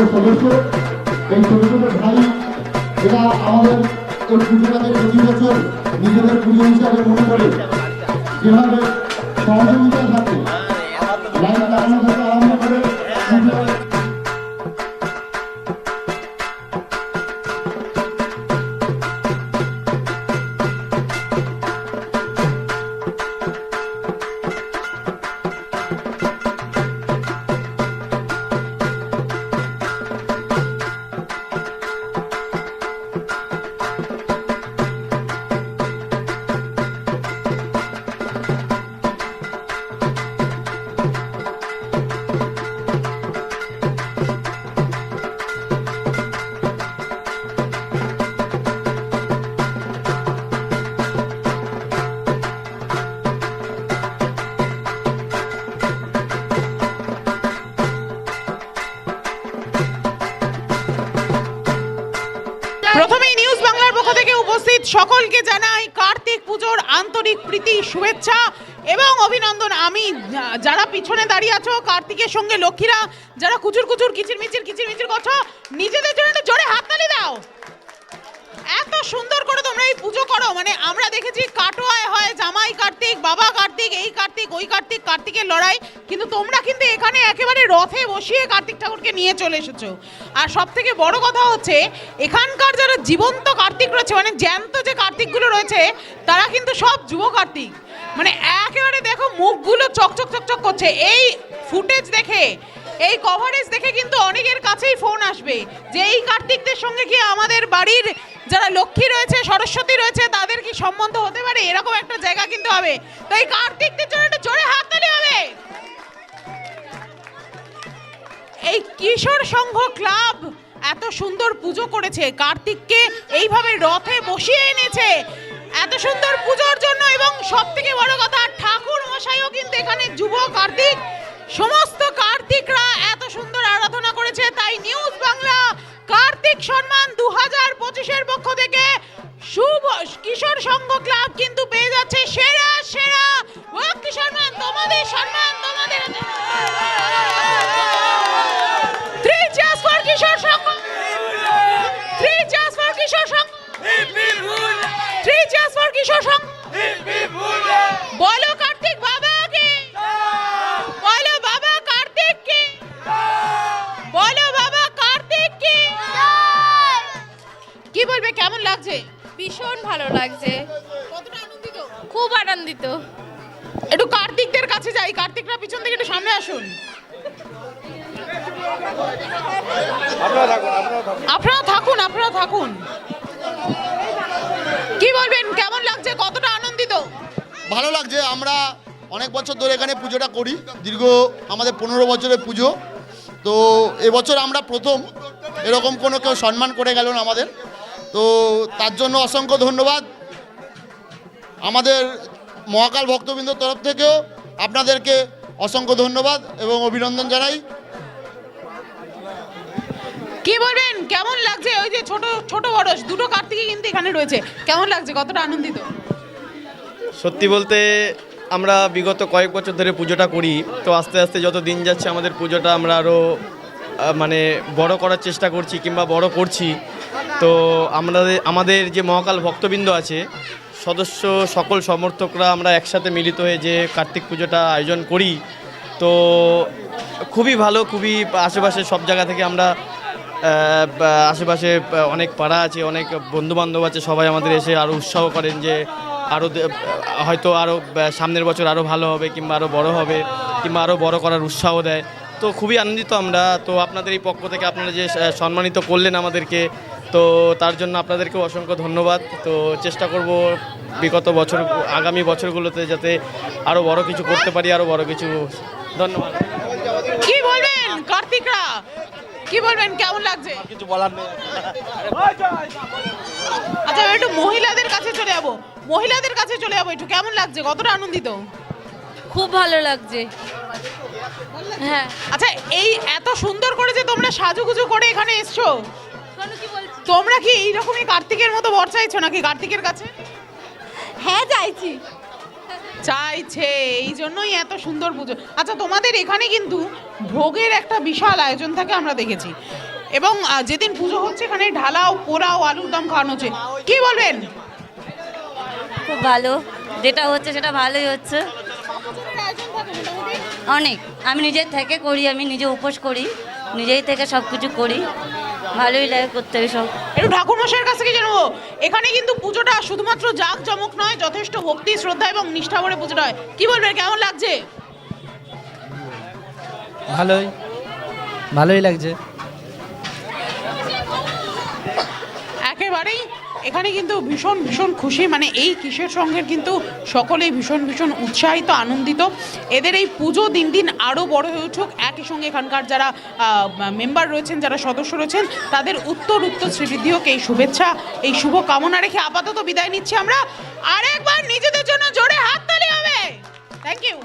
আমাদের সদস্য, এই ছোট ভাই, এরা আমাদের এই পুজোটাকে প্রতি বছর নিজেদের পুজো হিসাবে মনে করে। যেভাবে সহযোগিতা থাকে প্রথমেই নিউজ বাংলার পক্ষ থেকে উপস্থিত সকলকে জানাই কার্তিক পুজোর আন্তরিক প্রীতি, শুভেচ্ছা এবং অভিনন্দন। আমি, যারা পিছনে দাঁড়িয়ে আছো, কার্তিকের সঙ্গে লক্ষ্মীরা, যারা কুচুর কুচুর কিচির মিচির কিচির মিচির করছ, নিজেদের জন্য একটু জোরে হাততালি দাও এত সুন্দর করে তোমরা এই পুজো করো মানে আমরা দেখেছি কাটোয়ায় হয় জামাই কার্তিক, বাবা কার্তিক, এই কার্তিক, ওই কার্তিক, কার্তিকের লড়াই। কিন্তু তোমরা কিন্তু এখানে একেবারে রথে বসিয়ে কার্তিক ঠাকুরকে নিয়ে চলে এসেছ। আর সব থেকে বড় কথা হচ্ছে, এখানকার যারা জীবন্ত কার্তিক রয়েছে মানে জ্যান্ত যে কার্তিকগুলো রয়েছে, তারা কিন্তু সব যুব কার্তিক। মানে একেবারে দেখো, মুখগুলো চকচক চকচক করছে। এই ফুটেজ দেখে এই কভারেজ দেখে কিন্তু অনেকের কাছেই ফোন আসবে। যে এই কার্তিকদের সঙ্গে কি আমাদের বাড়ির যারা লক্ষ্মী রয়েছে, সরস্বতী রয়েছে, তাদের কি সম্বন্ধ হতে পারে? এরকম একটা জায়গা কিন্তু হবে। তো এই কার্তিকদের জন্য একটু জোরে হাততালি হবে। এই কিশোর সংঘ ক্লাব এত সুন্দর পুজো করেছে। কার্তিককে এইভাবে রথে বসিয়ে এনেছে। এত সুন্দর পুজোর জন্য এবং সব থেকে বড় কথা ঠাকুর মশাইও কিন্তু এখানে যুব কার্তিক। সমস্ত কার্তিক সম্মান কি বলবে? কেমন লাগছে? ভীষণ ভালো লাগছে। কতটা আনন্দিত? খুব আনন্দিত। একটু কার্তিকদের কাছে যাই। কার্তিকরা পিছন থেকে একটু সামনে আসুন। আপনারা থাকুন আপনারা থাকুন। কি বলবেন? কেমন লাগছে? কতটা আনন্দিত? ভালো লাগছে। আমরা অনেক বছর ধরে এখানে পুজোটা করি। দীর্ঘ আমাদের পনেরো বছরের পুজো। তো এবছর আমরা প্রথম। এরকম কোনো কেউ সম্মান করে গেল না আমাদের। তো তার জন্য অসংখ্য ধন্যবাদ। আমাদের মহাকাল ভক্তবৃন্দর তরফ থেকেও আপনাদেরকে অসংখ্য ধন্যবাদ এবং অভিনন্দন জানাই। কি বলবেন? কেমন লাগছে? ওই যে ছোট ছোট বড় দুটো কার্তিকই কিন্তু এখানে রয়েছে। কেমন লাগছে? কতটা আনন্দিত? সত্যি বলতে আমরা বিগত কয়েক বছর ধরে পুজোটা করি তো আস্তে আস্তে যত দিন যাচ্ছে আমাদের পুজোটা আমরা আরও মানে বড় করার চেষ্টা করছি কিংবা বড় করছি। তো আমাদের আমাদের যে মহাকাল ভক্তবৃন্দ আছে, সদস্য সকল সমর্থকরা আমরা একসাথে মিলিত হয়ে যে কার্তিক পুজোটা আয়োজন করি, তো খুবই ভালো, খুবই আশেপাশে সব জায়গা থেকে আমরা আশেপাশে অনেক পাড়া আছে, অনেক বন্ধুবান্ধব আছে, সবাই আমাদের এসে আরও উৎসাহ করেন যে আরও হয়তো আরও সামনের বছর আরও ভালো হবে কিংবা আরও বড় হবে, কিংবা আরও বড় করার উৎসাহ দেয়। তো খুবই আনন্দিত আমরা। তো আপনাদের এই পক্ষ থেকে আপনারা যে সম্মানিত করলেন আমাদেরকে তো তার জন্য আপনাদেরকেও অসংখ্য ধন্যবাদ। তো চেষ্টা করব বিগত বছর আগামী বছরগুলোতে যাতে আরও বড় কিছু করতে পারি আরও বড় কিছু। ধন্যবাদ। কি বলবেন কার্তিকরা? কি বলবেন? কেমন লাগছে? কিছু বলার নেই। আচ্ছা একটু মহিলাদের কাছে চলে যাব। মহিলাদের কাছে চলে যাব একটু। কেমন লাগছে? কতটা আনন্দিত? খুব ভালো লাগছে। হ্যাঁ। আচ্ছা এই এত সুন্দর করে যে তোমরা সাজুগুজু করে এখানে এসছো। তোমরা কি এইরকমই কার্তিকের মতো বর চাইছো নাকি কার্তিকের কাছে? হ্যাঁ চাইছি। চাইছে এই জন্যই এত সুন্দর পুজো। আচ্ছা তোমাদের এখানে কিন্তু ভোগের একটা বিশাল আয়োজন থাকে আমরা দেখেছি। এবং যেদিন পুজো হচ্ছে এখানে ঢালাও পোড়াও আলুর দম খাওয়ানো হচ্ছে। কি বলবেন? খুব ভালো। যেটা হচ্ছে সেটা ভালোই হচ্ছে। অনেক। আমি নিজের থেকে করি আমি নিজে উপোস করি নিজেই থেকে সব কিছু করি। ভালোই লাগে করতে সব। একটু ঠাকুর মশাইয়ের কাছ থেকে জানব। এখানে কিন্তু পুজোটা শুধুমাত্র জাক জমক নয় যথেষ্ট ভক্তি শ্রদ্ধা এবং নিষ্ঠা ভরে পুজোটা হয়। কি বলবেন কেমন লাগছে? ভালোই ভালোই লাগছে। একেবারেই এখানে কিন্তু ভীষণ ভীষণ খুশি। মানে এই কিসের সঙ্গে কিন্তু সকলেই ভীষণ ভীষণ উৎসাহিত, আনন্দিত। এদের এই পুজো দিন দিন আরও বড় হয়ে উঠুক। একই সঙ্গে এখানকার যারা মেম্বার রয়েছেন, যারা সদস্য রয়েছেন, তাদের উত্তর উত্তর শ্রীবৃদ্ধি হোক এই শুভেচ্ছা, এই শুভ কামনা রেখে আপাতত বিদায় নিচ্ছি আমরা। আরেকবার নিজেদের জন্য জোরে হাত হাততালি হবে। Thank you